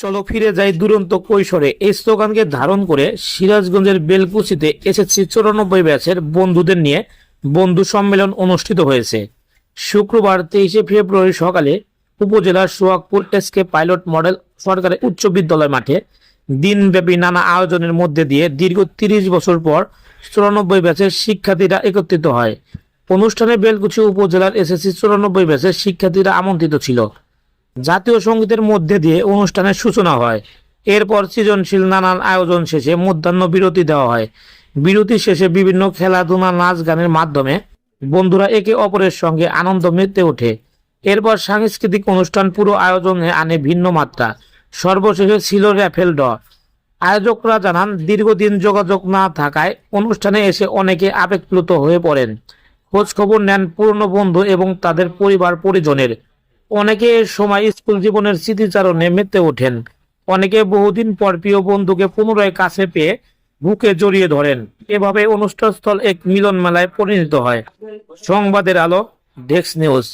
চলো ফিরে যাই দুরন্ত কৈশোরে। এই স্লোগানকে ধারণ করে সিরাজগঞ্জের বেলকুচিতে এসএসসি চুরানব্বই ব্যাচের বন্ধুদের নিয়ে। বন্ধু সম্মেলন অনুষ্ঠিত হয়েছে। শুক্রবার তেইশে ফেব্রুয়ারি সকালে উপজেলার সোহাগপুর এসকে পাইলট মডেল সরকারি উচ্চ বিদ্যালয় মাঠে দিনব্যাপী নানা আয়োজনের মধ্যে দিয়ে দীর্ঘ তিরিশ বছর পর চুরানব্বই ব্যাচের শিক্ষার্থীরা একত্রিত হয়। অনুষ্ঠানে বেলকুচি উপজেলার এসএসসি চুরানব্বই ব্যাচের শিক্ষার্থীরা আমন্ত্রিত ছিল। জাতীয় সঙ্গীতের মধ্যে দিয়ে অনুষ্ঠানের সূচনা হয়। এরপর সৃজনশীল নানান আয়োজন শেষে মধ্যাহ্ন বিরতি দেওয়া হয়। বিরতি শেষে বিভিন্ন খেলাধুলা, নাচ গানের মাধ্যমে বন্ধুরা একে অপরের সঙ্গে আনন্দ মেতে ওঠে। এরপর সাংস্কৃতিক অনুষ্ঠান পুরো আয়োজনে আনে ভিন্ন মাত্রা। সর্বশেষে ছিল র্যাফেল ড আয়োজকরা জানান, দীর্ঘদিন যোগাযোগ না থাকায় অনুষ্ঠানে এসে অনেকে আবেগপ্লুত হয়ে পড়েন। খোঁজ খবর নেন পুরনো বন্ধু এবং তাদের পরিবার পরিজনের অনেকে সময় স্কুল জীবনের স্মৃতিচারণে মেতে ওঠেন। অনেকে বহুদিন পর প্রিয় বন্ধুকে পুনরায় কাছে পেয়ে বুকে জড়িয়ে ধরেন। এভাবে অনুষ্ঠানস্থল এক মিলন মেলায় পরিণত হয়। সংবাদের আলো ডেস্ক নিউজ